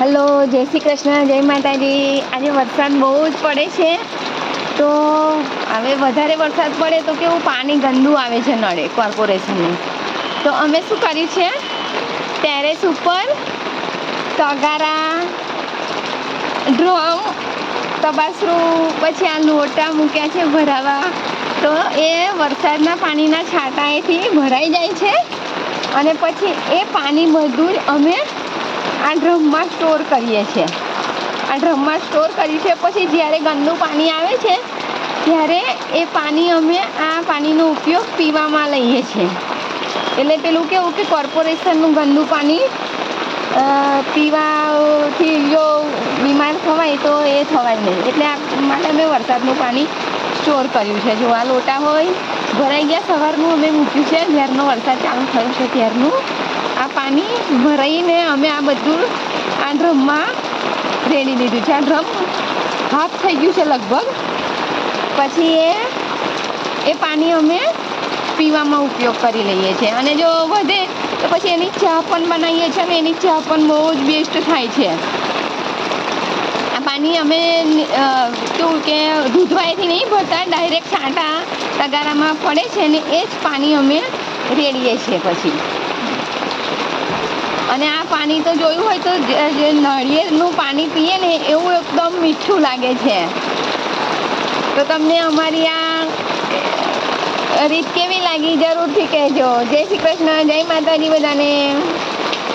Hello, જય શ્રી કૃષ્ણ, જય માતાજી. આજે વરસાદ બહુ જ પડે છે. તો હવે વધારે વરસાદ પડે તો કેવું પાણી ગંદુ આવે છે નળે, કોર્પોરેશનનું. તો અમે શું કર્યું છે? ટેરેસ ઉપર તગારા, ડ્રમ, તબાસરું, પછી આ લોટા મૂક્યા છે ભરાવા. તો એ વરસાદના પાણીના છાંટાએથી ભરાઈ જાય છે. અને પછી એ પાણી બધું જ અમે આ ડ્રમમાં સ્ટોર કરીએ છીએ. આ ડ્રમમાં સ્ટોર કરી છે પછી જ્યારે ગંદુ પાણી આવે છે, ત્યારે એ પાણી અમે આ પાણીનો ઉપયોગ પીવામાં લઈએ છીએ. એટલે પેલું કેવું કે કોર્પોરેશનનું ગંદુ પાણી પીવાથી જો બીમાર થવાય તો એ થવાય નહીં. એટલે આ માટે અમે વરસાદનું પાણી સ્ટોર કર્યું છે. જો આ લોટા હોય, ભરાઈ ગયા, સવારનું અમે મૂક્યું છે. જ્યારનો વરસાદ ચાલુ થયો છે, ત્યારનું આ પાણી ભરાઈને અમે આ બધું આ ડ્રમમાં રેડી દીધું છે. આ ડ્રમ હાફ થઈ ગયું છે લગભગ. પછી એ એ પાણી અમે પીવામાં ઉપયોગ કરી લઈએ છીએ. અને જો વધે, તો પછી એની ચા પણ બનાવીએ છીએ અને એની ચા પણ બહુ જ બેસ્ટ થાય છે. આ પાણી અમે શું કે દૂધવાયથી નહીં ભરતા ડાયરેક્ટ છાંટા, તગારામાં પડે છે અને એ જ પાણી અમે રેડીએ છીએ પછી. અને આ પાણી તો જોયું હોય તો જે નળિયેરનું પાણી પીએ ને એવું એકદમ મીઠું લાગે છે. તો તમને અમારી આ રીત કેવી લાગી? જરૂરથી કહેજો. જય શ્રી કૃષ્ણ. જય માતાજી બધાને.